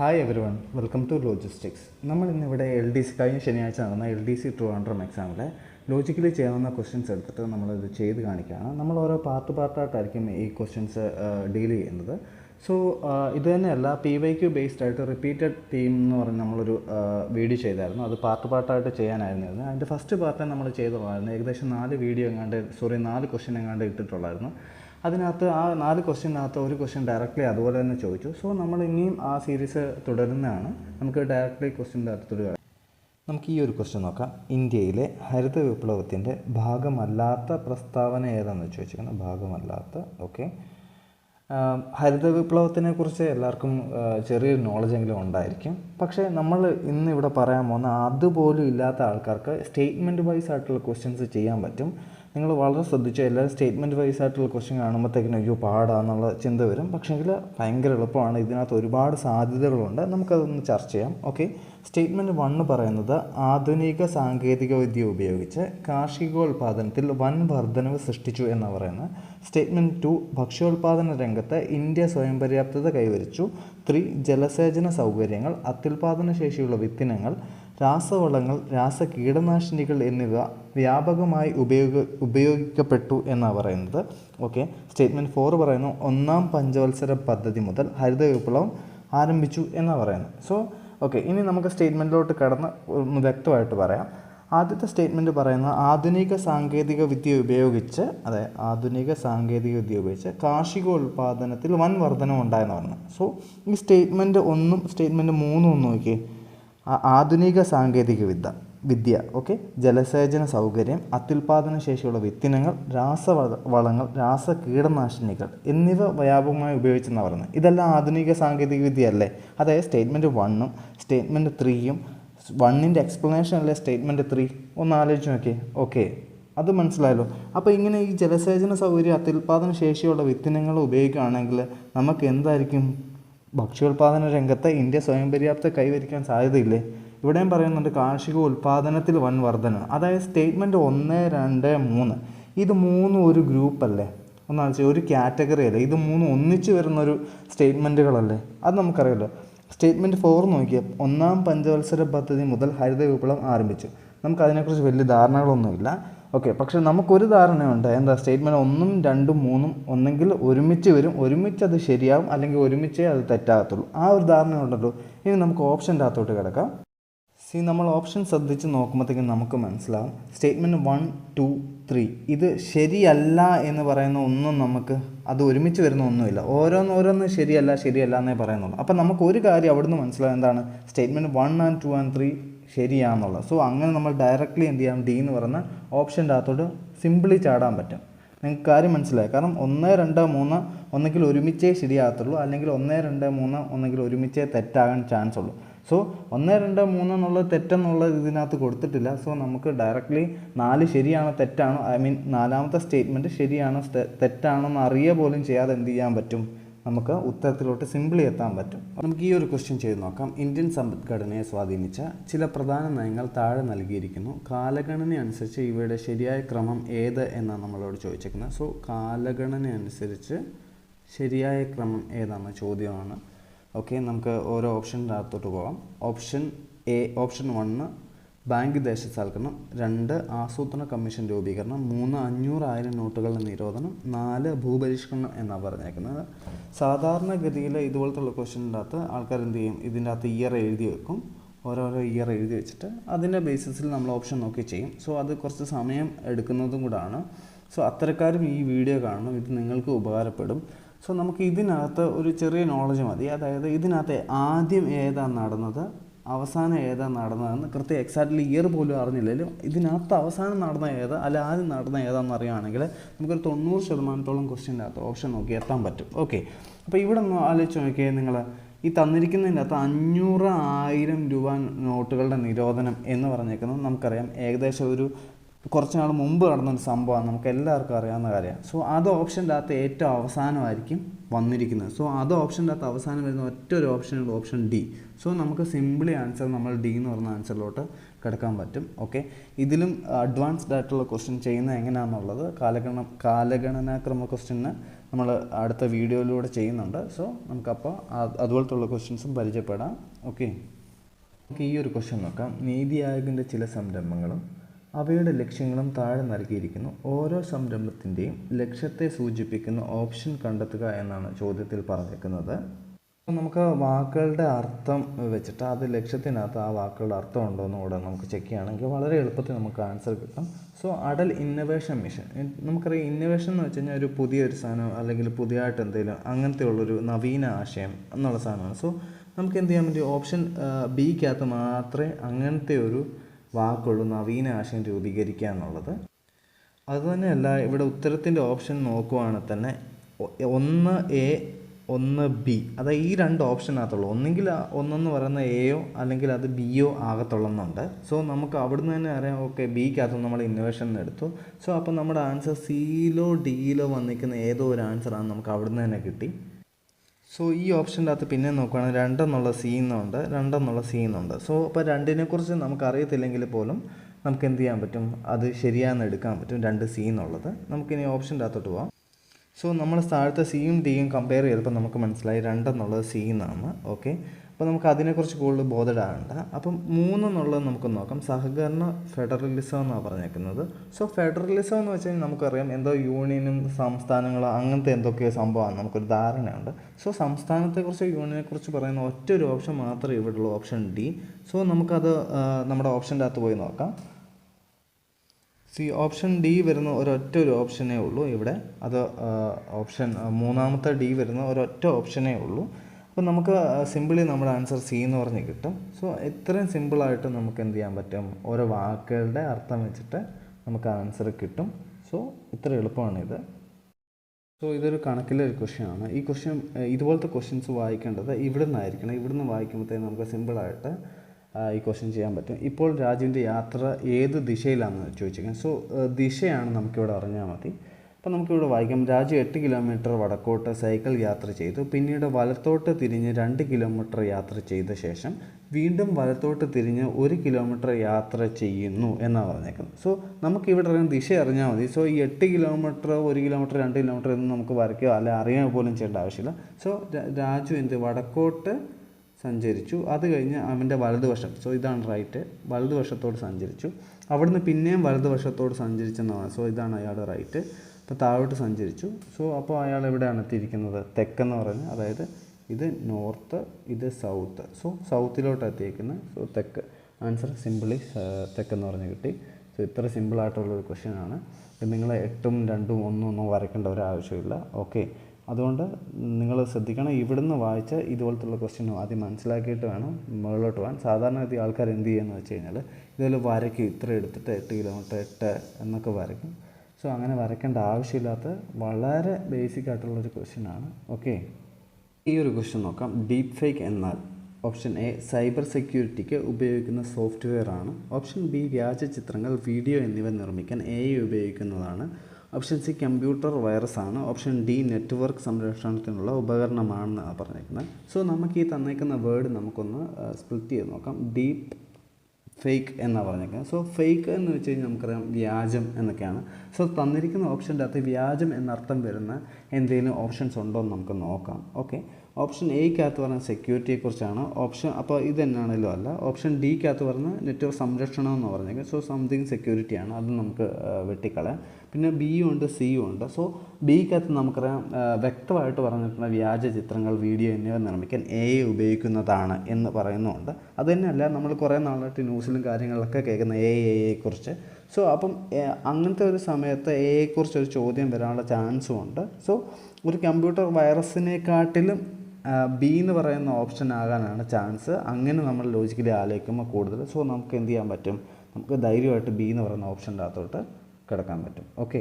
Hi everyone welcome to logistics നമ്മൾ ഇന്നിവിടെ L D C കഴിഞ്ഞ ശനിയാഴ്ച നടന്ന എൽ ഡി സി ട്രിവാൻഡ്രം എക്സാമിലെ ലോജിക്കലി ചെയ്യാവുന്ന ക്വസ്റ്റ്യൻസ് എടുത്തിട്ട് നമ്മളിത് ചെയ്ത് കാണിക്കുകയാണ്. നമ്മൾ ഓരോ പാർട്ട് പാർട്ടായിട്ടായിരിക്കും ഈ ക്വസ്റ്റ്യൻസ് ഡീൽ ചെയ്യുന്നത്. സോ ഇത് തന്നെയല്ല പി വൈ ക്യു ബേസ്ഡ് ആയിട്ട് റിപ്പീറ്റഡ് തീം എന്ന് പറഞ്ഞ് നമ്മളൊരു വീഡിയോ ചെയ്തായിരുന്നു. അത് പാർട്ട് പാർട്ടായിട്ട് ചെയ്യാനായിരുന്നു. അതിന്റെ ഫസ്റ്റ് പാർട്ട് നമ്മൾ ചെയ്തുള്ളായിരുന്നു ഏകദേശം നാല് വീഡിയോ എങ്ങാണ്ട് സോറി നാല് ക്വസ്റ്റ്യൻ എങ്ങാണ്ട് ഇട്ടിട്ടുള്ളായിരുന്നു. അതിനകത്ത് ആ നാല് ക്വസ്റ്റ്യനകത്ത് ഒരു ക്വസ്റ്റ്യൻ ഡയറക്റ്റ്ലി അതുപോലെ തന്നെ ചോദിച്ചു. സോ നമ്മൾ ഇനിയും ആ സീരീസ് തുടരുന്നതാണ്. നമുക്ക് ഡയറക്റ്റ്ലി ക്വസ്റ്റ്യന്റെ കാര്യം നമുക്ക് ഈ ഒരു ക്വസ്റ്റ്യൻ നോക്കാം. ഇന്ത്യയിലെ ഹരിത വിപ്ലവത്തിന്റെ ഭാഗമല്ലാത്ത പ്രസ്താവന ഏതാണെന്ന് ചോദിച്ചിരിക്കുന്നത് ഭാഗമല്ലാത്ത ഓക്കെ ഹരിത വിപ്ലവത്തിനെ കുറിച്ച് എല്ലാവർക്കും ചെറിയൊരു നോളജെങ്കിലും ഉണ്ടായിരിക്കും. പക്ഷേ നമ്മൾ ഇന്ന് ഇവിടെ പറയാൻ പോകുന്ന അതുപോലും ഇല്ലാത്ത ആൾക്കാർക്ക് സ്റ്റേറ്റ്മെന്റ് വൈസ് ആയിട്ടുള്ള ക്വസ്റ്റ്യൻസ് ചെയ്യാൻ പറ്റും. നിങ്ങൾ വളരെ ശ്രദ്ധിച്ചു എല്ലാവരും സ്റ്റേറ്റ്മെന്റ് വൈസ് ആയിട്ടുള്ള ക്വസ്റ്റ്യൻ കാണുമ്പോഴത്തേക്കിനും അയ്യോ പാടാന്നുള്ള ചിന്ത വരും. പക്ഷേങ്കിൽ ഭയങ്കര എളുപ്പമാണ്. ഇതിനകത്ത് ഒരുപാട് സാധ്യതകളുണ്ട്. നമുക്കതൊന്ന് ചർച്ച ചെയ്യാം. ഓക്കെ സ്റ്റേറ്റ്മെന്റ് വണ്ണ് പറയുന്നത് ആധുനിക സാങ്കേതിക വിദ്യ ഉപയോഗിച്ച് കാർഷികോൽപാദനത്തിൽ വൻ വർധനവ് സൃഷ്ടിച്ചു എന്ന് പറയുന്നത്. സ്റ്റേറ്റ്മെന്റ് ടു ഭക്ഷ്യോൽപാദന രംഗത്ത് ഇന്ത്യ സ്വയം പര്യാപ്തത കൈവരിച്ചു. ത്രീ ജലസേചന സൗകര്യങ്ങൾ അത്യുൽപാദന ശേഷിയുള്ള വിത്തിനങ്ങൾ രാസവളങ്ങൾ രാസ കീടനാശിനികൾ എന്നിവ വ്യാപകമായി ഉപയോഗ ഉപയോഗിക്കപ്പെട്ടു എന്നാണ് പറയുന്നത്. ഓക്കെ സ്റ്റേറ്റ്മെന്റ് ഫോർ പറയുന്നു ഒന്നാം പഞ്ചവത്സര പദ്ധതി മുതൽ ഹരിത വിപ്ലവം ആരംഭിച്ചു എന്നാണ് പറയുന്നത്. സോ ഓക്കെ ഇനി നമുക്ക് സ്റ്റേറ്റ്മെന്റിലോട്ട് കടന്ന് ഒന്ന് വ്യക്തമായിട്ട് പറയാം. ആദ്യത്തെ സ്റ്റേറ്റ്മെന്റ് പറയുന്ന ആധുനിക സാങ്കേതിക വിദ്യ ഉപയോഗിച്ച് അതെ ആധുനിക സാങ്കേതിക വിദ്യ ഉപയോഗിച്ച് കാർഷികോൽപാദനത്തിൽ വൻ വർധനം ഉണ്ടായെന്ന് പറഞ്ഞു. സോ ഈ സ്റ്റേറ്റ്മെന്റ് ഒന്നും സ്റ്റേറ്റ്മെന്റ് മൂന്നും ഒന്ന് നോക്കിയേ. ആധുനിക സാങ്കേതിക വിദ്യ വിദ്യ ഓക്കെ ജലസേചന സൗകര്യം അത്യുൽപാദന ശേഷിയുള്ള വിത്തിനങ്ങൾ രാസവള വളങ്ങൾ രാസ കീടനാശിനികൾ എന്നിവ വ്യാപകമായി ഉപയോഗിച്ചെന്ന് പറയുന്നത് ഇതെല്ലാം ആധുനിക സാങ്കേതിക വിദ്യ അല്ലേ അതായത് സ്റ്റേറ്റ്മെന്റ് വണ്ണും സ്റ്റേറ്റ്മെന്റ് ത്രീയും വണ്ണിന്റെ എക്സ്പ്ലനേഷൻ അല്ലേ സ്റ്റേറ്റ്മെന്റ് ത്രീ ഒന്ന് ആലോചിച്ച് നോക്കിയേ. ഓക്കെ അത് മനസ്സിലായല്ലോ. അപ്പോൾ ഇങ്ങനെ ഈ ജലസേചന സൗകര്യം അത്യുൽപാദന ശേഷിയുള്ള വിത്തിനങ്ങൾ ഉപയോഗിക്കുകയാണെങ്കിൽ നമുക്ക് എന്തായിരിക്കും? ഭക്ഷ്യോൽപാദന രംഗത്ത് ഇന്ത്യ സ്വയം പര്യാപ്ത കൈവരിക്കാൻ സാധ്യതയില്ലേ? ഇവിടെയും പറയുന്നുണ്ട് കാർഷിക ഉൽപാദനത്തിൽ വൻ വർധന അതായത് സ്റ്റേറ്റ്മെന്റ് ഒന്ന് രണ്ട് മൂന്ന്. ഇത് മൂന്നും ഒരു ഗ്രൂപ്പല്ലേ ഒന്നാണെന്ന് ഒരു കാറ്റഗറി അല്ലേ? ഇത് മൂന്നും ഒന്നിച്ച് വരുന്നൊരു സ്റ്റേറ്റ്മെന്റുകളല്ലേ അത് നമുക്കറിയാലോ. സ്റ്റേറ്റ്മെന്റ് ഫോർ നോക്കിയാൽ ഒന്നാം പഞ്ചവത്സര പദ്ധതി മുതൽ ഹരിത വിപ്ലവം ആരംഭിച്ചു. നമുക്ക് അതിനെക്കുറിച്ച് വലിയ ധാരണകളൊന്നുമില്ല. ഓക്കെ പക്ഷേ നമുക്കൊരു ധാരണയുണ്ട്. എന്താ സ്റ്റേറ്റ്മെന്റ് ഒന്നും രണ്ടും മൂന്നും ഒന്നെങ്കിൽ ഒരുമിച്ച് വരും. ഒരുമിച്ച് അത് ശരിയാവും അല്ലെങ്കിൽ ഒരുമിച്ചേ അത് തെറ്റാകത്തുള്ളൂ. ആ ഒരു ധാരണയുണ്ടല്ലോ ഇനി നമുക്ക് ഓപ്ഷന്റെ അകത്തോട്ട് കിടക്കാം. സി നമ്മൾ ഓപ്ഷൻ ശ്രദ്ധിച്ച് നോക്കുമ്പോഴത്തേക്കും നമുക്ക് മനസ്സിലാവും. സ്റ്റേറ്റ്മെന്റ് വൺ ടു ത്രീ ഇത് ശരിയല്ല എന്ന് പറയുന്ന ഒന്നും നമുക്ക് അത് ഒരുമിച്ച് വരുന്ന ഒന്നുമില്ല. ഓരോന്നോരോന്ന് ശരിയല്ല ശരിയല്ല എന്നേ പറയുന്നുള്ളൂ. അപ്പം നമുക്ക് ഒരു കാര്യം അവിടുന്ന് മനസ്സിലാവും. എന്താണ്? Statement one and two and three ശരിയാണെന്നുള്ളത് so അങ്ങനെ നമ്മൾ ഡയറക്റ്റ്ലി എന്ത് ചെയ്യാം ഡി എന്ന് പറയുന്ന ഓപ്ഷന്റെ അകത്തോട്ട് സിമ്പിളി ചാടാൻ പറ്റും. നിങ്ങൾക്ക് കാര്യം മനസ്സിലായി? കാരണം ഒന്ന് രണ്ട് മൂന്ന് ഒന്നെങ്കിൽ ഒരുമിച്ചേ ശരിയാകത്തുള്ളൂ അല്ലെങ്കിൽ ഒന്ന് രണ്ട് മൂന്ന് ഒന്നെങ്കിൽ ഒരുമിച്ചേ തെറ്റാകാൻ ചാൻസ് ഉള്ളൂ. സോ ഒന്ന് രണ്ട് മൂന്ന് എന്നുള്ളത് തെറ്റെന്നുള്ള ഇതിനകത്ത് കൊടുത്തിട്ടില്ല. സോ നമുക്ക് ഡയറക്റ്റ്ലി നാല് ശരിയാണോ തെറ്റാണോ ഐ മീൻ നാലാമത്തെ സ്റ്റേറ്റ്മെന്റ് ശരിയാണോ തെറ്റാണോ എന്ന് അറിയുക പോലും ചെയ്യാതെ എന്ത് ചെയ്യാൻ പറ്റും? നമുക്ക് ഉത്തരത്തിലോട്ട് സിമ്പിളി എത്താൻ പറ്റും. നമുക്ക് ഈ ഒരു ക്വസ്റ്റ്യൻ ചെയ്ത് നോക്കാം. ഇന്ത്യൻ സമ്പദ്ഘടനയെ സ്വാധീനിച്ച ചില പ്രധാന നയങ്ങൾ താഴെ നൽകിയിരിക്കുന്നു. കാലഗണന അനുസരിച്ച് ഇവയുടെ ശരിയായ ക്രമം ഏത് എന്നാണ് നമ്മളോട് ചോദിച്ചേക്കുന്നത്. സോ കാലഗണന അനുസരിച്ച് ശരിയായ ക്രമം ഏതാണ് ചോദ്യമാണ്. ഓക്കെ നമുക്ക് ഓരോ ഓപ്ഷന്റെ അകത്തോട്ട് പോകാം. Option A option one bank ദേശസാൽക്കരണം രണ്ട് ആസൂത്രണ കമ്മീഷൻ രൂപീകരണം മൂന്ന് അഞ്ഞൂറായിരം നോട്ടുകളുടെ നിരോധനം നാല് ഭൂപരിഷ്കരണം എന്നാണ് പറഞ്ഞേക്കുന്നത്. സാധാരണഗതിയിൽ ഇതുപോലത്തുള്ള ക്വസ്റ്റിന്റെ അകത്ത് ആൾക്കാർ എന്ത് ചെയ്യും? ഇതിന്റെ അകത്ത് ഇയർ എഴുതി വെക്കും. ഓരോരോ ഇയർ എഴുതി വെച്ചിട്ട് അതിന്റെ ബേസിസിൽ നമ്മൾ ഓപ്ഷൻ നോക്കി ചെയ്യും. സോ അത് കുറച്ച് സമയം എടുക്കുന്നതും കൂടാണ്. സോ അത്തരക്കാരും ഈ വീഡിയോ കാണണം. ഇത് നിങ്ങൾക്ക് ഉപകാരപ്പെടും. സോ നമുക്ക് ഇതിനകത്ത് ഒരു ചെറിയ നോളജ് മതി. അതായത് ഇതിനകത്ത് ആദ്യം ഏതാണ് നടന്നത്? അവസാനം ഏതാ നടന്നതെന്ന് കൃത്യം എക്സാക്ട്ലി ഇയർ പോലും അറിഞ്ഞില്ലെങ്കിലും ഇതിനകത്ത് അവസാനം നടന്ന ഏതാ അല്ല ആദ്യം നടന്ന ഏതാണെന്ന് അറിയുകയാണെങ്കിൽ നമുക്കൊരു തൊണ്ണൂറ് ശതമാനത്തോളം ക്വസ്റ്റ്യന്റെ അകത്ത് ഓപ്ഷൻ നോക്കി എത്താൻ പറ്റും. ഓക്കെ അപ്പോൾ ഇവിടെ ഒന്ന് ആലോചിച്ച് നോക്കിയാൽ നിങ്ങൾ. ഈ തന്നിരിക്കുന്നതിന്റെ അകത്ത് അഞ്ഞൂറ് ആയിരം രൂപ നോട്ടുകളുടെ നിരോധനം എന്ന് പറഞ്ഞേക്കുന്നത് നമുക്കറിയാം. ഏകദേശം ഒരു കുറച്ച് നാൾ മുമ്പ് നടന്നൊരു സംഭവമാണ്. നമുക്ക് എല്ലാവർക്കും അറിയാവുന്ന കാര്യമാണ്. സോ അത് ഓപ്ഷന്റെ അകത്ത് ഏറ്റവും അവസാനമായിരിക്കും. വന്നിരിക്കുന്നത്. സോ അത് ഓപ്ഷന്റെ അകത്ത് അവസാനം വരുന്ന ഒറ്റ ഒരു ഓപ്ഷനുള്ള ഓപ്ഷൻ ഡി സോ നമുക്ക് സിമ്പിളി ആൻസർ നമ്മൾ ഡി എന്ന് പറഞ്ഞ ആൻസറിലോട്ട് കിടക്കാൻ പറ്റും. ഓക്കെ ഇതിലും അഡ്വാൻസ്ഡ് ആയിട്ടുള്ള ക്വസ്റ്റ്യൻ ചെയ്യുന്നത് എങ്ങനെയാണെന്നുള്ളത് കാലഗണ കാലഗണനാക്രമ ക്വസ്റ്റ്യന് നമ്മൾ അടുത്ത വീഡിയോയിലൂടെ ചെയ്യുന്നുണ്ട്. സോ നമുക്കപ്പോൾ അതുപോലത്തെ ഉള്ള ക്വസ്റ്റ്യൻസും പരിചയപ്പെടാം. ഓക്കെ നമുക്ക് ഈ ഒരു ക്വസ്റ്റ്യൻ നോക്കാം. നീതി ആയോഗിന്റെ ചില സംരംഭങ്ങളും അവയുടെ ലക്ഷ്യങ്ങളും താഴെ നൽകിയിരിക്കുന്നു. ഓരോ സംരംഭത്തിന്റെയും ലക്ഷ്യത്തെ സൂചിപ്പിക്കുന്ന ഓപ്ഷൻ കണ്ടെത്തുക എന്നാണ് ചോദ്യത്തിൽ പറഞ്ഞിരിക്കുന്നത്. നമുക്ക് വാക്കുകളുടെ അർത്ഥം വെച്ചിട്ട് അത് ലക്ഷ്യത്തിനകത്ത് ആ വാക്കുകളുടെ അർത്ഥം ഉണ്ടോ എന്ന് കൂടെ നമുക്ക് ചെക്ക് ചെയ്യുകയാണെങ്കിൽ വളരെ എളുപ്പത്തിൽ നമുക്ക് ആൻസർ കിട്ടും. സോ അടൽ ഇന്നൊവേഷൻ മിഷൻ നമുക്കറിയാം ഇന്നൊവേഷൻ എന്ന് വെച്ച് കഴിഞ്ഞാൽ ഒരു പുതിയൊരു സാധനം അല്ലെങ്കിൽ പുതിയതായിട്ട് എന്തെങ്കിലും അങ്ങനത്തെ ഉള്ളൊരു നവീന ആശയം എന്നുള്ള സാധനമാണ്. സോ നമുക്ക് എന്ത് ചെയ്യാൻ പറ്റും? ഓപ്ഷൻ ബിക്കകത്ത് മാത്രമേ അങ്ങനത്തെ ഒരു വാക്കുള്ളൂ നവീന ആശയം രൂപീകരിക്കുക എന്നുള്ളത്. അതുതന്നെയല്ല ഇവിടെ ഉത്തരത്തിന്റെ ഓപ്ഷൻ നോക്കുവാണെങ്കിൽ തന്നെ ഒന്ന് എ ഒന്ന് ബി. അതായത് ഈ രണ്ട് ഓപ്ഷനകത്തുള്ളൂ. ഒന്നെങ്കിൽ ഒന്നെന്ന് പറയുന്ന എയോ അല്ലെങ്കിൽ അത് ബിയോ ആകത്തുള്ളെന്നുണ്ട്. സോ നമുക്ക് അവിടുന്ന് തന്നെ അറിയാം ഓക്കെ ബിക്കകത്ത് നമ്മൾ ഇന്നോവേഷൻ എടുത്തു. സോ അപ്പോൾ നമ്മുടെ ആൻസർ സിയിലോ ഡിയിലോ വന്നിരിക്കുന്ന ഏതോ ഒരു ആൻസറാണ് നമുക്ക് അവിടുന്ന് തന്നെ കിട്ടി. സോ ഈ ഓപ്ഷന്റെ അകത്ത് പിന്നെ നോക്കുകയാണെങ്കിൽ രണ്ടെന്നുള്ള സി എന്നുണ്ട് രണ്ടെന്നുള്ള സി എന്നുണ്ട് സോ അപ്പോൾ രണ്ടിനെക്കുറിച്ച് നമുക്ക് അറിയത്തില്ലെങ്കിൽ പോലും നമുക്ക് എന്ത് ചെയ്യാൻ പറ്റും? അത് ശരിയാണെന്ന് എടുക്കാൻ പറ്റും രണ്ട് സി എന്നുള്ളത് നമുക്കിനി ഓപ്ഷന്റെ അകത്തോട്ട് പോവാം. സോ നമ്മൾ താഴത്തെ സിയും ഡിയും കമ്പയർ ചെയ്തപ്പോൾ നമുക്ക് മനസ്സിലായി രണ്ടെന്നുള്ളത് സി എന്നാണ് ഓക്കെ അപ്പോൾ നമുക്ക് അതിനെക്കുറിച്ച് കൂടുതൽ ബോധഡാകണ്ട അപ്പം മൂന്നെന്നുള്ളത് നമുക്ക് നോക്കാം. സഹകരണ ഫെഡറലിസം എന്നാണ് പറഞ്ഞേക്കുന്നത്. സോ ഫെഡറലിസം എന്ന് വെച്ച് കഴിഞ്ഞാൽ നമുക്കറിയാം എന്തോ യൂണിയനും സംസ്ഥാനങ്ങളും അങ്ങനത്തെ എന്തൊക്കെയോ സംഭവമാണ്. നമുക്കൊരു ധാരണയുണ്ട്. സോ സംസ്ഥാനത്തെക്കുറിച്ച് യൂണിയനെക്കുറിച്ച് പറയുന്ന ഒറ്റ ഒരു ഓപ്ഷൻ മാത്രമേ ഇവിടെ ഉള്ളൂ ഓപ്ഷൻ ഡി. സോ നമുക്കത് നമ്മുടെ ഓപ്ഷന്റെ അകത്ത് പോയി നോക്കാം. സി ഓപ്ഷൻ ഡി വരുന്ന ഒരൊറ്റ ഒരു ഓപ്ഷനേ ഉള്ളൂ ഇവിടെ. അത് ഓപ്ഷൻ മൂന്നാമത്തെ ഡി വരുന്ന ഒരൊറ്റ ഓപ്ഷനേ ഉള്ളൂ. അപ്പോൾ നമുക്ക് സിമ്പിളി നമ്മുടെ ആൻസർ സി എന്ന് പറഞ്ഞ് കിട്ടും. സോ ഇത്രയും സിമ്പിളായിട്ട് നമുക്ക് എന്ത് ചെയ്യാൻ പറ്റും? ഓരോ വാക്കുകളുടെ അർത്ഥം വെച്ചിട്ട് നമുക്ക് ആൻസർ കിട്ടും. സോ ഇത്ര എളുപ്പമാണിത്. സോ ഇതൊരു കണക്കിലെ ഒരു ക്വസ്റ്റ്യൻ ആണ് ഈ ക്വസ്റ്റ്യൻ ഇതുപോലത്തെ ക്വസ്റ്റ്യൻസ് വായിക്കേണ്ടത് ഇവിടെ നിന്നായിരിക്കണം ഇവിടെ നിന്ന് വായിക്കുമ്പോഴത്തേക്കും നമുക്ക് സിമ്പിളായിട്ട് ഈ ക്വസ്റ്റ്യൻ ചെയ്യാൻ പറ്റും. ഇപ്പോൾ രാജുവിന്റെ യാത്ര ഏത് ദിശയിലാണെന്ന് ചോദിച്ചിരിക്കുന്നത് സോ ദിശയാണ് നമുക്കിവിടെ അറിഞ്ഞാൽ മതി. അപ്പോൾ നമുക്കിവിടെ വായിക്കാം. രാജു എട്ട് കിലോമീറ്റർ വടക്കോട്ട് സൈക്കിൾ യാത്ര ചെയ്തു. പിന്നീട് വലത്തോട്ട് തിരിഞ്ഞ് രണ്ട് കിലോമീറ്റർ യാത്ര ചെയ്ത ശേഷം വീണ്ടും വലത്തോട്ട് തിരിഞ്ഞ് ഒരു കിലോമീറ്റർ യാത്ര ചെയ്യുന്നു എന്നാണ് പറഞ്ഞേക്കുന്നത്. സോ നമുക്കിവിടെ അറിയാം ദിശ അറിഞ്ഞാൽ മതി. സോ ഈ എട്ട് കിലോമീറ്റർ ഒരു കിലോമീറ്റർ രണ്ട് കിലോമീറ്റർ എന്ന് നമുക്ക് വരയ്ക്കുകയോ അല്ലെ അറിയാൻ പോലും ചെയ്യേണ്ട ആവശ്യമില്ല. സോ രാജു എന്ത് വടക്കോട്ട് സഞ്ചരിച്ചു. അത് കഴിഞ്ഞ് അവന്റെ വലതുവശം. സോ ഇതാണ് റൈറ്റ്. വലതുവശത്തോട് സഞ്ചരിച്ചു. അവിടുന്ന് പിന്നെയും വലതുവശത്തോട് സഞ്ചരിച്ചെന്നാണ്. സോ ഇതാണ് അയാളുടെ റൈറ്റ്. അപ്പോൾ താഴോട്ട് സഞ്ചരിച്ചു. സോ അപ്പോൾ അയാൾ എവിടെയാണ് എത്തിയിരിക്കുന്നത്? തെക്കെന്ന് പറഞ്ഞ് അതായത് ഇത് നോർത്ത് ഇത് സൗത്ത്. സോ സൗത്തിലോട്ട് എത്തിയിരിക്കുന്നത് സോ തെക്ക്. ആൻസർ സിമ്പിളി തെക്കെന്ന് പറഞ്ഞ് കിട്ടി. സോ ഇത്ര സിമ്പിളായിട്ടുള്ളൊരു ക്വസ്റ്റ്യൻ ആണ്. നിങ്ങൾ എട്ടും രണ്ടും ഒന്നും ഒന്നും വരയ്ക്കേണ്ട ഒരു ആവശ്യമില്ല. ഓക്കെ അതുകൊണ്ട് നിങ്ങൾ ശ്രദ്ധിക്കണം ഇവിടുന്ന് വായിച്ച ഇതുപോലത്തുള്ള ക്വസ്റ്റ്യൻ ആദ്യം മനസ്സിലാക്കിയിട്ട് വേണം മുകളിലോട്ട് പോകാൻ. സാധാരണ ഗതി ആൾക്കാർ എന്ത് ചെയ്യുമെന്ന് വെച്ച് കഴിഞ്ഞാൽ ഇതിൽ വരയ്ക്കും. ഇത്ര എടുത്തിട്ട് എട്ട് കിലോമീറ്റർ എട്ട് എന്നൊക്കെ വരയ്ക്കും. സോ അങ്ങനെ വരയ്ക്കേണ്ട ആവശ്യമില്ലാത്ത വളരെ ബേസിക് ആയിട്ടുള്ളൊരു ക്വസ്റ്റ്യൻ ആണ്. ഓക്കെ ഈ ഒരു ക്വസ്റ്റ്യൻ നോക്കാം. ഡീപ്പ് ഫേക്ക് എന്നാൽ ഓപ്ഷൻ എ സൈബർ സെക്യൂരിറ്റിക്ക് ഉപയോഗിക്കുന്ന സോഫ്റ്റ്വെയർ ആണ്. ഓപ്ഷൻ ബി വ്യാജ ചിത്രങ്ങൾ വീഡിയോ എന്നിവ നിർമ്മിക്കാൻ എ ഉപയോഗിക്കുന്നതാണ്. ഓപ്ഷൻ സി കമ്പ്യൂട്ടർ വൈറസ് ആണ്. ഓപ്ഷൻ ഡി നെറ്റ്വർക്ക് സംരക്ഷണത്തിനുള്ള ഉപകരണമാണെന്നാണ് പറഞ്ഞിരിക്കുന്നത്. സോ നമുക്ക് ഈ തന്നേക്കുന്ന വേർഡ് നമുക്കൊന്ന് സ്പ്ലിറ്റ് ചെയ്ത് നോക്കാം. ഡീപ്പ് ഫേക്ക് എന്നാണ് പറഞ്ഞേക്കുന്നത്. സോ ഫേക്ക് എന്ന് വെച്ച് കഴിഞ്ഞാൽ നമുക്കറിയാം വ്യാജം എന്നൊക്കെയാണ്. സോ തന്നിരിക്കുന്ന ഓപ്ഷന്റെ അകത്ത് വ്യാജം എന്നർത്ഥം വരുന്ന എന്തെങ്കിലും ഓപ്ഷൻസ് ഉണ്ടോ എന്ന് നമുക്ക് നോക്കാം. ഓക്കെ ഓപ്ഷൻ എയ്ക്കകത്ത് പറഞ്ഞ സെക്യൂരിറ്റിയെക്കുറിച്ചാണ് ഓപ്ഷൻ അപ്പോൾ ഇത് തന്നെയാണല്ലോ അല്ല. ഓപ്ഷൻ ഡിക്കകത്ത് പറഞ്ഞ നെറ്റ്വർക്ക് സംരക്ഷണം എന്ന് പറഞ്ഞേക്കുന്നത്. സോ സംതിങ് സെക്യൂരിറ്റിയാണ് അത് നമുക്ക് വെട്ടിക്കളയാം. പിന്നെ ബിയും ഉണ്ട് സിയും ഉണ്ട്. സോ ബിക്കകത്ത് നമുക്കറിയാം വ്യക്തമായിട്ട് പറഞ്ഞിട്ടുള്ള വ്യാജ ചിത്രങ്ങൾ വീഡിയോ എന്നിവ നിർമ്മിക്കാൻ എ ഉപയോഗിക്കുന്നതാണ് എന്ന് പറയുന്നുണ്ട്. അത് തന്നെയല്ല നമ്മൾ കുറേ നാളായിട്ട് ന്യൂസിലും കാര്യങ്ങളിലൊക്കെ കേൾക്കുന്ന എ എയെക്കുറിച്ച് സോ അപ്പം അങ്ങനത്തെ ഒരു സമയത്ത് എ എയെക്കുറിച്ച് ഒരു ചോദ്യം വരാനുള്ള ചാൻസും ഉണ്ട്. സോ ഒരു കമ്പ്യൂട്ടർ വൈറസിനെക്കാട്ടിലും ബി എന്ന് പറയുന്ന ഓപ്ഷൻ ആകാനാണ് ചാൻസ്. അങ്ങനെ നമ്മൾ ലോജിക്കലി ആലോചിക്കുമ്പോൾ കൂടുതൽ. സോ നമുക്ക് എന്ത് ചെയ്യാൻ പറ്റും? നമുക്ക് ധൈര്യമായിട്ട് ബി എന്ന് പറയുന്ന ഓപ്ഷന്റെ അകത്തോട്ട് കിടക്കാൻ പറ്റും. ഓക്കെ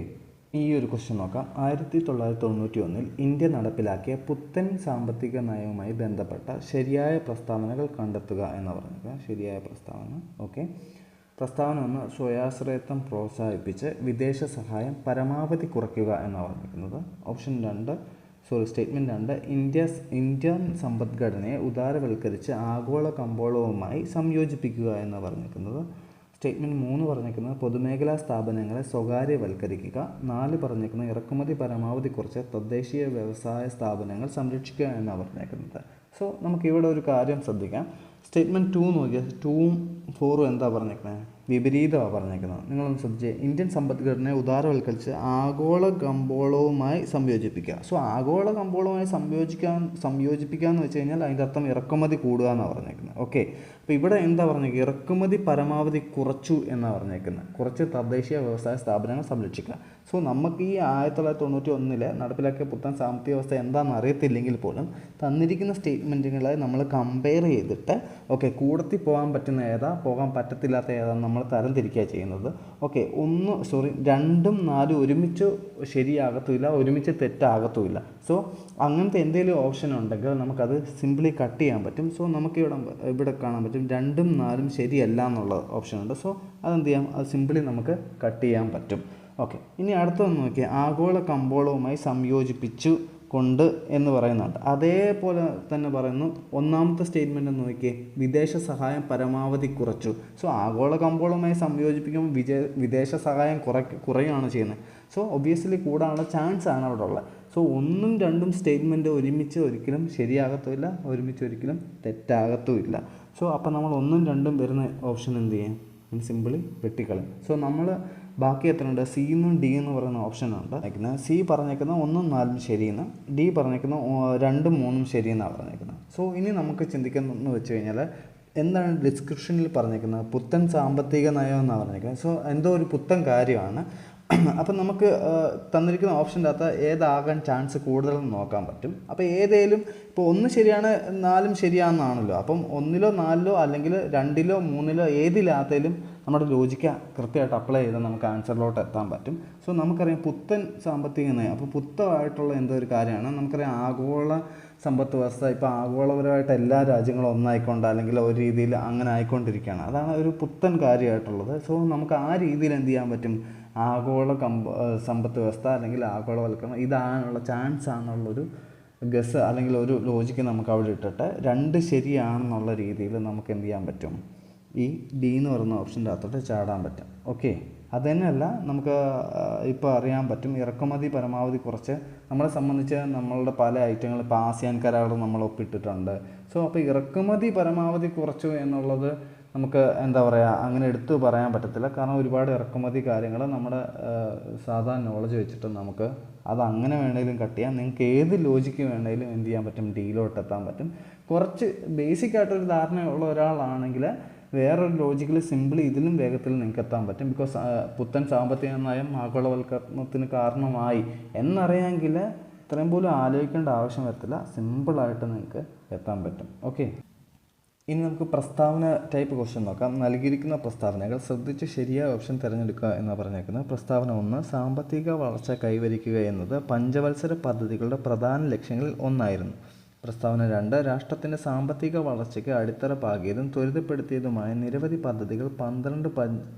ഈ ഒരു ക്വസ്റ്റ്യൻ നോക്കാം. ആയിരത്തി തൊള്ളായിരത്തി തൊണ്ണൂറ്റി ഒന്നിൽ ഇന്ത്യ നടപ്പിലാക്കിയ പുത്തൻ സാമ്പത്തിക നയവുമായി ബന്ധപ്പെട്ട ശരിയായ പ്രസ്താവനകൾ കണ്ടെത്തുക എന്ന് പറഞ്ഞത്. ശരിയായ പ്രസ്താവന. ഓക്കെ പ്രസ്താവന ഒന്ന് സ്വയാശ്രയത്വം പ്രോത്സാഹിപ്പിച്ച് വിദേശ സഹായം പരമാവധി കുറയ്ക്കുക എന്നാണ് പറഞ്ഞിരിക്കുന്നത്. ഓപ്ഷൻ രണ്ട് സോറി സ്റ്റേറ്റ്മെന്റ് രണ്ട് ഇന്ത്യ ഇന്ത്യൻ സമ്പദ്ഘടനയെ ഉദാരവൽക്കരിച്ച് ആഗോള കമ്പോളവുമായി സംയോജിപ്പിക്കുക എന്ന് പറഞ്ഞിരിക്കുന്നത്. സ്റ്റേറ്റ്മെന്റ് മൂന്ന് പറഞ്ഞിരിക്കുന്നത് പൊതുമേഖലാ സ്ഥാപനങ്ങളെ സ്വകാര്യവൽക്കരിക്കുക. നാല് പറഞ്ഞിരിക്കുന്നത് ഇറക്കുമതി പരമാവധി കുറച്ച് തദ്ദേശീയ വ്യവസായ സ്ഥാപനങ്ങൾ സംരക്ഷിക്കുക എന്നാണ് പറഞ്ഞേക്കുന്നത്. സോ നമുക്കിവിടെ ഒരു കാര്യം ശ്രദ്ധിക്കാം. സ്റ്റേറ്റ്മെന്റ് ടു നോക്കിയാൽ ടൂവും ഫോറും എന്താ പറഞ്ഞേക്കുന്നത് വിപരീതമാണ് പറഞ്ഞേക്കുന്നത്. നിങ്ങളൊന്ന് ശ്രദ്ധിച്ചേ. ഇന്ത്യൻ സമ്പദ്ഘടനയെ ഉദാരവൽക്കരിച്ച് ആഗോള കമ്പോളവുമായി സംയോജിപ്പിക്കുക. സോ ആഗോള കമ്പോളവുമായി സംയോജിക്കാൻ സംയോജിപ്പിക്കുക എന്ന് വെച്ച് കഴിഞ്ഞാൽ അതിന്റെ അർത്ഥം ഇറക്കുമതി കൂടുക എന്നാണ് പറഞ്ഞേക്കുന്നത്. ഓക്കെ. അപ്പോൾ ഇവിടെ എന്താ പറഞ്ഞേക്കുക ഇറക്കുമതി പരമാവധി കുറച്ചു എന്നാണ് പറഞ്ഞേക്കുന്നത്. കുറച്ച് തദ്ദേശീയ വ്യവസായ സ്ഥാപനങ്ങൾ സംരക്ഷിക്കുക. സോ നമുക്ക് ഈ ആയിരത്തി തൊള്ളായിരത്തി തൊണ്ണൂറ്റി ഒന്നിൽ നടപ്പിലാക്കിയ പുത്തൻ സാമ്പത്തിക വ്യവസ്ഥ എന്താണെന്ന് അറിയത്തില്ലെങ്കിൽ പോലും തന്നിരിക്കുന്ന സ്റ്റേറ്റ്മെന്റുകളെ നമ്മൾ കമ്പയർ ചെയ്തിട്ട് ഓക്കെ കൂടത്തി പോകാൻ പറ്റുന്ന ഏതാ പോകാൻ പറ്റത്തില്ലാത്ത ഏതാ നമ്മൾ തരംതിരിക്കുക ചെയ്യുന്നത്. ഓക്കെ ഒന്ന് സോറി രണ്ടും നാലും ഒരുമിച്ച് ശരിയാകത്തുമില്ല ഒരുമിച്ച് തെറ്റാകത്തുമില്ല. സോ അങ്ങനത്തെ എന്തെങ്കിലും ഓപ്ഷൻ ഉണ്ടെങ്കിൽ നമുക്കത് സിംപ്ലി കട്ട് ചെയ്യാൻ പറ്റും. സോ നമുക്ക് ഇവിടെ ഇവിടെ കാണാൻ പറ്റും രണ്ടും നാലും ശരിയല്ല എന്നുള്ള ഓപ്ഷൻ ഉണ്ട്. സോ അതെന്ത് ചെയ്യാം? അത് സിംപ്ലി നമുക്ക് കട്ട് ചെയ്യാൻ പറ്റും. ഓക്കെ ഇനി അടുത്തൊന്ന് നോക്കിയാൽ ആഗോള കമ്പോളവുമായി സംയോജിപ്പിച്ചു കൊണ്ട് എന്ന് പറയുന്നുണ്ട്. അതേപോലെ തന്നെ പറയുന്നു ഒന്നാമത്തെ സ്റ്റേറ്റ്മെന്റ് നോക്കിയേ വിദേശ സഹായം പരമാവധി കുറച്ചു. സോ ആഗോള കമ്പോളവുമായി സംയോജിപ്പിക്കുമ്പോൾ വിജയ വിദേശ സഹായം കുറ കുറയുകയാണ് ചെയ്യുന്നത്. സോ ഒബിയസ്ലി കൂടാനുള്ള ചാൻസ് ആണ് അവിടെ ഉള്ളത് സോ ഒന്നും രണ്ടും സ്റ്റേറ്റ്മെന്റ് ഒരുമിച്ച് ഒരിക്കലും ശരിയാകത്തുമില്ല ഒരുമിച്ച് ഒരിക്കലും തെറ്റാകത്തുമില്ല. സോ അപ്പോൾ നമ്മൾ ഒന്നും രണ്ടും വരുന്ന ഓപ്ഷൻ എന്ത് ചെയ്യും? സിമ്പിളി വെട്ടിക്കളയും. സോ നമ്മൾ ബാക്കി എത്ര ഉണ്ട് സി എന്നും ഡി എന്ന് പറയുന്ന ഓപ്ഷൻ ഉണ്ട്. പറഞ്ഞേക്കുന്നത് സി പറഞ്ഞേക്കുന്ന ഒന്നും നാലും ശരിയെന്ന് ഡി പറഞ്ഞേക്കുന്ന രണ്ടും മൂന്നും ശരിയെന്നാണ് പറഞ്ഞേക്കുന്നത് സോ ഇനി നമുക്ക് ചിന്തിക്കുന്നതെന്ന് വെച്ച് കഴിഞ്ഞാൽ എന്താണ് ഡിസ്ക്രിപ്ഷനിൽ പറഞ്ഞേക്കുന്നത് പുത്തൻ സാമ്പത്തിക നയം എന്നാണ് പറഞ്ഞേക്കുന്നത് സോ എന്തോ ഒരു പുത്തൻ കാര്യമാണ്. അപ്പം നമുക്ക് തന്നിരിക്കുന്ന ഓപ്ഷന്റെ അകത്ത് ഏതാകാൻ ചാൻസ് കൂടുതലെന്ന് നോക്കാൻ പറ്റും. അപ്പോൾ ഏതേലും ഇപ്പോൾ ഒന്ന് ശരിയാണ് നാലും ശരിയാണെന്നാണല്ലോ. അപ്പം ഒന്നിലോ നാലിലോ അല്ലെങ്കിൽ രണ്ടിലോ മൂന്നിലോ ഏതിലാത്തേലും നമ്മുടെ ലോജിക്ക കൃത്യമായിട്ട് അപ്ലൈ ചെയ്താൽ നമുക്ക് ആൻസറിലോട്ട് എത്താൻ പറ്റും. സോ നമുക്കറിയാം പുത്തൻ സാമ്പത്തിക നയം. അപ്പോൾ പുത്തമായിട്ടുള്ള എന്തോ ഒരു കാര്യമാണ്? നമുക്കറിയാം ആഗോള സമ്പത്ത് വ്യവസ്ഥ ഇപ്പോൾ ആഗോളപരമായിട്ട് എല്ലാ രാജ്യങ്ങളും ഒന്നായിക്കൊണ്ട് അല്ലെങ്കിൽ ഒരു രീതിയിൽ അങ്ങനെ ആയിക്കൊണ്ടിരിക്കുകയാണ്. അതാണ് ഒരു പുത്തൻ കാര്യമായിട്ടുള്ളത്. സോ നമുക്ക് ആ രീതിയിൽ എന്ത് ചെയ്യാൻ പറ്റും? ആഗോള കമ്പ സമ്പത്ത് വ്യവസ്ഥ അല്ലെങ്കിൽ ആഗോളവൽക്കരണം ഇതാണുള്ള ചാൻസ് ആണെന്നുള്ളൊരു ഗസ് അല്ലെങ്കിൽ ഒരു ലോജിക്ക് നമുക്ക് അവിടെ ഇട്ടിട്ട് രണ്ട് ശരിയാണെന്നുള്ള രീതിയിൽ നമുക്ക് എന്ത് ചെയ്യാൻ പറ്റും? ഈ ഡി എന്ന് പറയുന്ന ഓപ്ഷന്റെ അകത്തോട്ട് ചാടാൻ പറ്റും. ഓക്കെ അത് തന്നെയല്ല നമുക്ക് ഇപ്പോൾ അറിയാൻ പറ്റും ഇറക്കുമതി പരമാവധി കുറച്ച് നമ്മളെ സംബന്ധിച്ച് നമ്മളുടെ പല ഐറ്റങ്ങൾ ഇപ്പോൾ ആസിയാൻ കരാർ നമ്മൾ ഒപ്പിട്ടിട്ടുണ്ട്. സോ അപ്പോൾ ഇറക്കുമതി പരമാവധി കുറച്ചു എന്നുള്ളത് നമുക്ക് എന്താ പറയുക അങ്ങനെ എടുത്തു പറയാൻ പറ്റത്തില്ല. കാരണം ഒരുപാട് ഇറക്കുമതി കാര്യങ്ങൾ നമ്മുടെ സാധാ നോളജ് വെച്ചിട്ട് നമുക്ക് അത് അങ്ങനെ വേണമെങ്കിലും കട്ട് ചെയ്യാം. നിങ്ങൾക്ക് ഏത് ലോജിക്ക് വേണമെങ്കിലും എന്ത് ചെയ്യാൻ പറ്റും? ഡീലോട്ട് എത്താൻ പറ്റും. കുറച്ച് ബേസിക് ആയിട്ടൊരു ധാരണയുള്ള ഒരാളാണെങ്കിൽ വേറൊരു ലോജിക്കിൽ സിമ്പിൾ ഇതിലും വേഗത്തിൽ നിങ്ങൾക്ക് എത്താൻ പറ്റും. ബിക്കോസ് പുത്തൻ സാമ്പത്തിക നയം ആഗോളവൽക്കരണത്തിന് കാരണമായി എന്നറിയാമെങ്കിൽ ഇത്രയും പോലും ആലോചിക്കേണ്ട ആവശ്യം വരത്തില്ല. സിമ്പിളായിട്ട് നിങ്ങൾക്ക് എത്താൻ പറ്റും. ഓക്കെ ഇനി നമുക്ക് പ്രസ്താവന ടൈപ്പ് ക്വസ്റ്റ്യൻ നോക്കാം. നൽകിയിരിക്കുന്ന പ്രസ്താവനകൾ ശ്രദ്ധിച്ച് ശരിയായ ഓപ്ഷൻ തിരഞ്ഞെടുക്കുക എന്ന് പറഞ്ഞേക്കുന്നത്. പ്രസ്താവന ഒന്ന് സാമ്പത്തിക വളർച്ച കൈവരിക്കുക എന്നത് പഞ്ചവത്സര പദ്ധതികളുടെ പ്രധാന ലക്ഷ്യങ്ങളിൽ ഒന്നായിരുന്നു. പ്രസ്താവന രണ്ട് രാഷ്ട്രത്തിന്റെ സാമ്പത്തിക വളർച്ചയ്ക്ക് അടിത്തറ പാകിയതും ത്വരിതപ്പെടുത്തിയതുമായ നിരവധി പദ്ധതികൾ പന്ത്രണ്ട്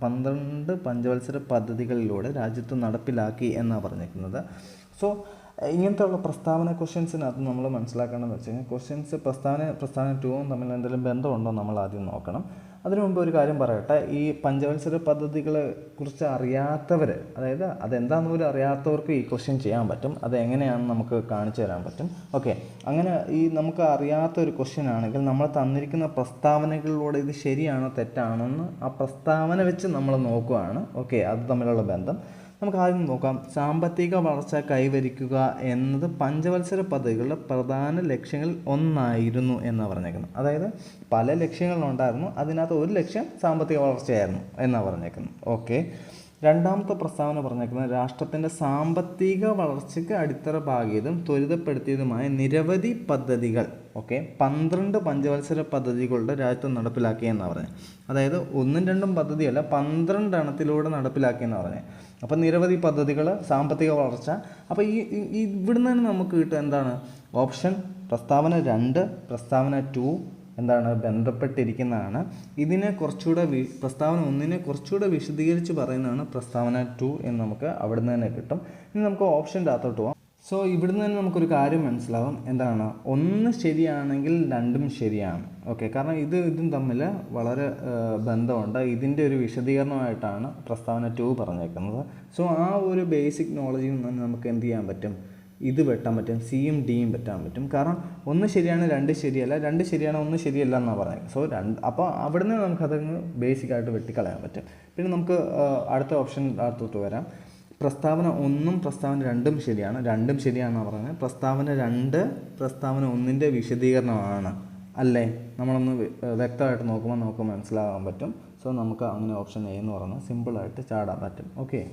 പന്ത്രണ്ട് പഞ്ചവത്സര പദ്ധതികളിലൂടെ രാജ്യത്ത് നടപ്പിലാക്കി എന്നാണ് പറഞ്ഞേക്കുന്നത്. സോ ഇങ്ങനത്തെ ഉള്ള പ്രസ്താവന ക്വസ്റ്റ്യൻസിനകത്ത് നമ്മൾ മനസ്സിലാക്കേണ്ടതെന്ന് വെച്ച് കഴിഞ്ഞാൽ ക്വസ്റ്റ്യൻസ് പ്രസ്താവന പ്രസ്താവന ടൂവും തമ്മിൽ എന്തെങ്കിലും ബന്ധമുണ്ടോ നമ്മൾ ആദ്യം നോക്കണം. അതിനു മുമ്പ് ഒരു കാര്യം പറയട്ടെ. ഈ പഞ്ചവത്സര പദ്ധതികളെ കുറിച്ച് അറിയാത്തവർ അതായത് അതെന്താന്ന് പോലും അറിയാത്തവർക്ക് ഈ ക്വസ്റ്റ്യൻ ചെയ്യാൻ പറ്റും. അത് എങ്ങനെയാണെന്ന് നമുക്ക് കാണിച്ചു തരാൻ പറ്റും. ഓക്കെ അങ്ങനെ ഈ നമുക്ക് അറിയാത്ത ഒരു ക്വസ്റ്റ്യൻ ആണെങ്കിൽ നമ്മൾ തന്നിരിക്കുന്ന പ്രസ്താവനകളിലൂടെ ഇത് ശരിയാണോ തെറ്റാണോ എന്ന് ആ പ്രസ്താവന വെച്ച് നമ്മൾ നോക്കുകയാണ് ഓക്കെ അത് തമ്മിലുള്ള ബന്ധം. നമുക്ക് ആദ്യം നോക്കാം. സാമ്പത്തിക വളർച്ച കൈവരിക്കുക എന്നത് പഞ്ചവത്സര പദ്ധതികളുടെ പ്രധാന ലക്ഷ്യങ്ങളിൽ ഒന്നായിരുന്നു എന്നാണ് പറഞ്ഞേക്കുന്നത് അതായത് പല ലക്ഷ്യങ്ങളുണ്ടായിരുന്നു അതിനകത്ത് ഒരു ലക്ഷ്യം സാമ്പത്തിക വളർച്ചയായിരുന്നു എന്നാണ് പറഞ്ഞേക്കുന്നത് ഓക്കെ. രണ്ടാമത്തെ പ്രസ്താവന പറഞ്ഞേക്കുന്നത് രാഷ്ട്രത്തിന്റെ സാമ്പത്തിക വളർച്ചയ്ക്ക് അടിത്തറ പാകിയതും ത്വരിതപ്പെടുത്തിയതുമായ നിരവധി പദ്ധതികൾ ഓക്കെ പന്ത്രണ്ട് പഞ്ചവത്സര പദ്ധതികളുടെ രാജ്യത്ത് നടപ്പിലാക്കിയെന്നാണ് പറഞ്ഞത് അതായത് ഒന്നും രണ്ടും പദ്ധതിയല്ല പന്ത്രണ്ട് എണ്ണത്തിലൂടെ നടപ്പിലാക്കി പറഞ്ഞത് അപ്പം നിരവധി പദ്ധതികൾ സാമ്പത്തിക വളർച്ച. അപ്പോൾ ഈ ഇവിടുന്ന് തന്നെ നമുക്ക് കിട്ടുക എന്താണ്? ഓപ്ഷൻ പ്രസ്താവന രണ്ട് പ്രസ്താവന ടു എന്താണ് ബന്ധപ്പെട്ടിരിക്കുന്നതാണ്. ഇതിനെ കുറച്ചുകൂടെ പ്രസ്താവന ഒന്നിനെ കുറച്ചുകൂടെ വിശദീകരിച്ച് പറയുന്നതാണ് പ്രസ്താവന ടു എന്ന് നമുക്ക് അവിടുന്ന് തന്നെ കിട്ടും. ഇനി നമുക്ക് ഓപ്ഷന്റെ അകത്തോട്ട് പോകാം സോ ഇവിടുന്ന് തന്നെ നമുക്കൊരു കാര്യം മനസ്സിലാവും. എന്താണ്? ഒന്ന് ശരിയാണെങ്കിൽ രണ്ടും ശരിയാണ്. ഓക്കെ കാരണം ഇത് ഇതും തമ്മിൽ വളരെ ബന്ധമുണ്ട്. ഇതിന്റെ ഒരു വിശദീകരണമായിട്ടാണ് പ്രസ്താവന ടു പറഞ്ഞേക്കുന്നത്. സോ ആ ഒരു ബേസിക് നോളജിൽ നിന്ന് നമുക്ക് എന്ത് ചെയ്യാൻ പറ്റും? ഇത് വെട്ടാൻ പറ്റും. സിയും ഡിയും വെട്ടാൻ പറ്റും. കാരണം ഒന്ന് ശരിയാണ് രണ്ട് ശരിയല്ല. രണ്ട് ശരിയാണ് ഒന്ന് ശരിയല്ല എന്നാണ് പറഞ്ഞത്. സോ രണ്ട് അപ്പോൾ അവിടുന്ന് നമുക്കതങ്ങ് ബേസിക്കായിട്ട് വെട്ടിക്കളയാൻ പറ്റും. പിന്നെ നമുക്ക് അടുത്ത ഓപ്ഷൻ അടുത്തോട്ട് വരാം. പ്രസ്താവന ഒന്നും പ്രസ്താവന രണ്ടും ശരിയാണ്. രണ്ടും ശരിയാണെന്നാണ് പറഞ്ഞത്. പ്രസ്താവന രണ്ട് പ്രസ്താവന ഒന്നിന്റെ വിശദീകരണമാണ്. അല്ലേ? നമ്മളൊന്ന് വ്യക്തമായിട്ട് നോക്കുമ്പോൾ നമുക്ക് മനസ്സിലാകാൻ പറ്റും. സോ നമുക്ക് അങ്ങനെ ഓപ്ഷൻ എ എന്ന് പറഞ്ഞാൽ സിമ്പിളായിട്ട് ചാടാൻ പറ്റും. ഓക്കെ